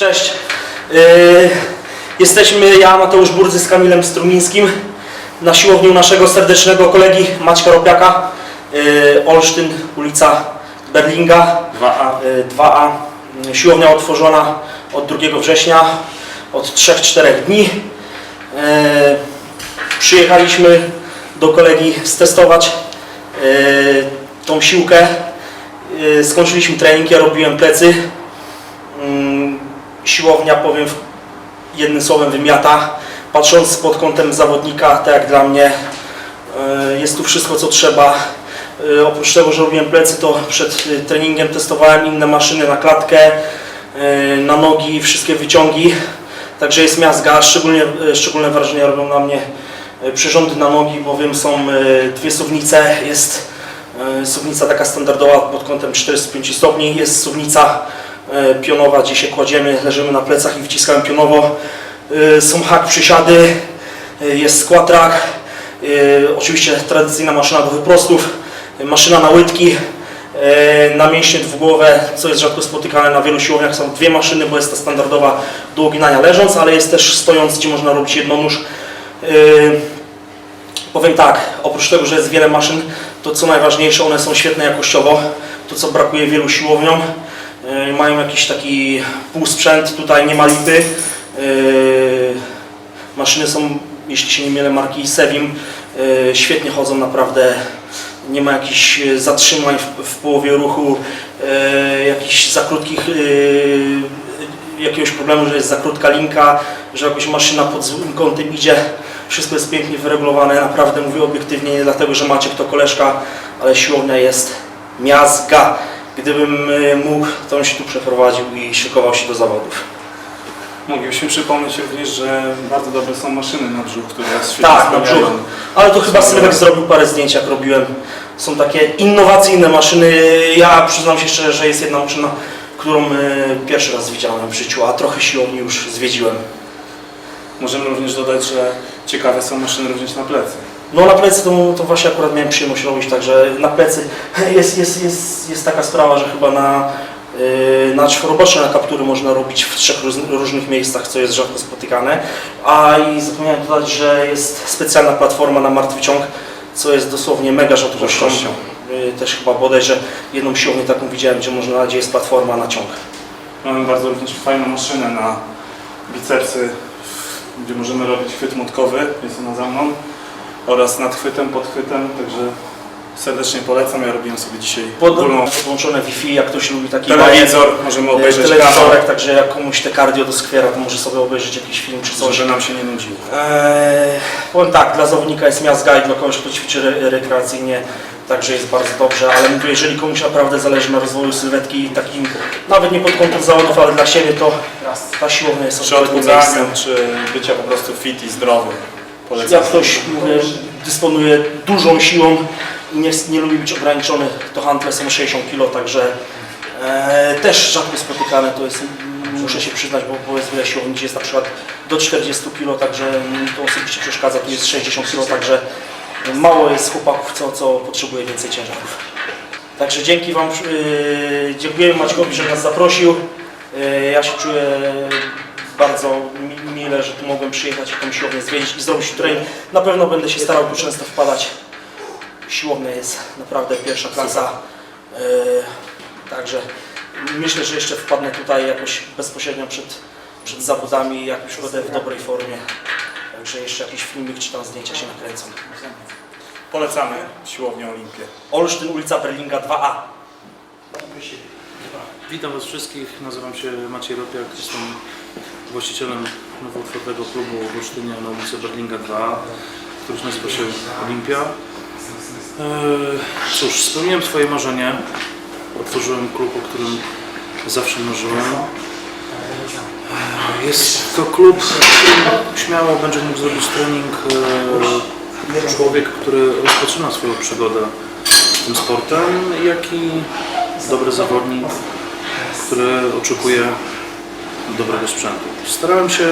Cześć. Yy, jesteśmy ja, Mateusz Burzy z Kamilem Strumińskim na siłowni u naszego serdecznego kolegi Maćka Ropiaka. Yy, Olsztyn, ulica Berlinga 2A. yy, 2A. Yy, Siłownia otworzona od 2 września, od 3-4 dni. Yy, przyjechaliśmy do kolegi stestować yy, tą siłkę. Yy, skończyliśmy trening, ja robiłem plecy. Siłownia, powiem jednym słowem, wymiata. Patrząc pod kątem zawodnika, tak jak dla mnie, e, jest tu wszystko, co trzeba. E, Oprócz tego, że robiłem plecy, to przed e, treningiem testowałem inne maszyny na klatkę, na nogi, wszystkie wyciągi. Także jest miazga, szczególnie, szczególne wrażenie robią na mnie przyrządy na nogi, bowiem są dwie suwnice, jest suwnica taka standardowa pod kątem 45 stopni, jest suwnica pionowa, gdzie się kładziemy, leżymy na plecach i wciskamy pionowo. E, Są hak przysiady, e, jest squat rack, e, oczywiście tradycyjna maszyna do wyprostów, e, maszyna na łydki, e, na mięśnie dwugłowe, co jest rzadko spotykane na wielu siłowniach. Są dwie maszyny, bo jest ta standardowa do uginania leżąc, ale jest też stojąc, gdzie można robić jednonóż. E, Powiem tak, oprócz tego, że jest wiele maszyn, to co najważniejsze, one są świetne jakościowo. To co brakuje wielu siłowniom. Yy, Mają jakiś taki półsprzęt, tutaj nie ma lipy. Yy, Maszyny są, jeśli się nie mylę, marki Sevim. Yy, Świetnie chodzą naprawdę. Nie ma jakichś zatrzymań w, w połowie ruchu, jakichś za krótkich, jakiegoś problemu, że jest za krótka linka, że jakoś maszyna pod złym kątem idzie. Wszystko jest pięknie wyregulowane, naprawdę mówię obiektywnie, nie dlatego, że Maciek to koleżka, ale siłownia jest miazga. Gdybym y, mógł, to bym się tu przeprowadził i szykował się do zawodów. Moglibyśmy przypomnieć również, że bardzo dobre są maszyny na brzuch, które świetnie Tak, na brzuch. Ale to chyba Sylwek zrobił parę zdjęć, jak robiłem. Są takie innowacyjne maszyny. Ja przyznam się szczerze, że jest jedna maszyna, którą y, pierwszy raz widziałem w życiu, a trochę siłowni już zwiedziłem. Możemy również dodać, że ciekawe są maszyny również na plecy. No na plecy to, to właśnie akurat miałem przyjemność robić, także na plecy jest, jest, jest, jest taka sprawa, że chyba na, yy, na czworoboczne na kaptury można robić w trzech róz, różnych miejscach, co jest rzadko spotykane. A i zapomniałem dodać, że jest specjalna platforma na martwy ciąg, co jest dosłownie mega rzadkością. Yy, też chyba bodajże jedną siłownię taką widziałem, gdzie można, gdzie jest platforma na ciąg. Mamy bardzo również fajną maszynę na bicepsy, gdzie możemy robić chwyt młotkowy, jest ona za mną, oraz nad chwytem, pod chwytem, także serdecznie polecam. Ja robiłem sobie dzisiaj Pod, ogólną podłączone Wi-Fi, jak ktoś lubi taki telewizor, możemy bajer, obejrzeć telewizorek, także jak komuś te cardio doskwiera, to może sobie obejrzeć jakiś film czy coś. żeby nam się nie nudziło. Eee, powiem tak, dla zawodnika jest miazga i dla kogoś, kto ćwiczy re rekreacyjnie, także jest bardzo dobrze, ale mówię, jeżeli komuś naprawdę zależy na rozwoju sylwetki, takim, nawet nie pod kątem zawodów, ale dla siebie, to ta siłownia jest odpowiednim miejscem. czy bycia po prostu fit i zdrowy. Jak ktoś, mówię, dysponuje dużą siłą i nie, nie lubi być ograniczony, to hantle są 60 kg, także e, też rzadko spotykane to jest, muszę się przyznać, bo, bo jest wiele siłowni, gdzie jest na przykład do 40 kg, także to osobiście przeszkadza, tu jest 60 kg, także mało jest chłopaków, co, co potrzebuje więcej ciężarów. Także dzięki Wam, yy, dziękuję Maćkowi, że nas zaprosił. Yy, ja się czuję bardzo mi- mile, że tu mogłem przyjechać i tą siłownię zwiedzić i zrobić trening. Na pewno będę się starał tu często wpadać. Siłownia jest naprawdę pierwsza klasa. Yy, także myślę, że jeszcze wpadnę tutaj jakoś bezpośrednio przed, przed zawodami, jak już będę w dobrej formie. Także jeszcze jakiś filmik czy tam zdjęcia się nakręcą. Polecamy siłownię Olimpię. Olsztyn, ulica Berlinga 2A. Witam Was wszystkich, nazywam się Maciej Ropiak, jestem właścicielem nowo otwartego klubu w Olsztynie na ulicy Berlinga 2, który nazywa się Olimpia. Eee, Cóż, spełniłem swoje marzenie, otworzyłem klub, o którym zawsze marzyłem. Eee, Jest to klub, w którym śmiało będzie mógł zrobić trening eee, człowiek, który rozpoczyna swoją przygodę z tym sportem, jak i dobry zawodnik, który oczekuje dobrego sprzętu. Starałem się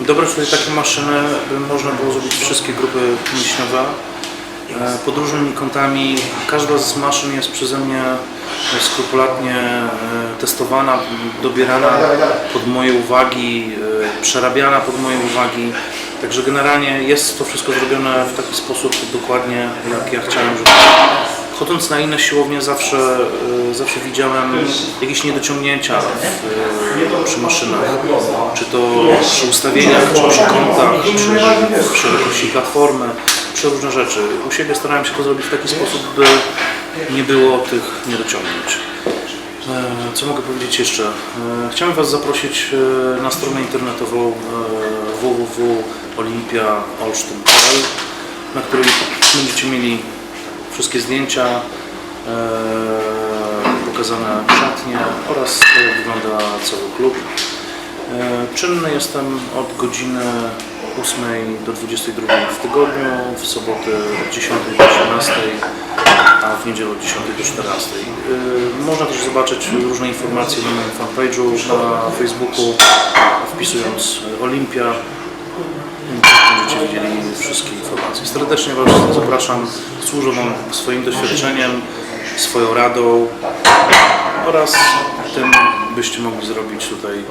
dobrać tutaj takie maszyny, by można było zrobić wszystkie grupy mięśniowe e, pod różnymi kątami. Każda z maszyn jest przeze mnie skrupulatnie e, testowana, dobierana pod moje uwagi, e, przerabiana pod moje uwagi. Także generalnie jest to wszystko zrobione w taki sposób dokładnie, jak ja chciałem, żeby Chodząc na inne siłownie zawsze, e, zawsze widziałem jakieś niedociągnięcia w, przy maszynach. Czy to przy ustawieniach, czy przy kątach, czy przy szerokości platformy, przy różne rzeczy. U siebie starałem się to zrobić w taki sposób, by nie było tych niedociągnięć. E, Co mogę powiedzieć jeszcze? E, Chciałem Was zaprosić e, na stronę internetową www.olimpiaolsztyn.pl na której będziecie mieli wszystkie zdjęcia, e, pokazane szatnie oraz jak wygląda cały klub. E, Czynny jestem od godziny 8 do 22 w tygodniu, w soboty od 10 do 18, a w niedzielę od 10 do 14. E, Można też zobaczyć różne informacje na moim fanpage'u na Facebooku, wpisując Olimpia. Będziecie widzieli wszystkie informacje. Serdecznie Was zapraszam, służę Wam swoim doświadczeniem, swoją radą oraz tym, byście mogli zrobić tutaj.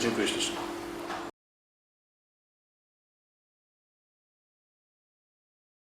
Dziękuję ślicznie.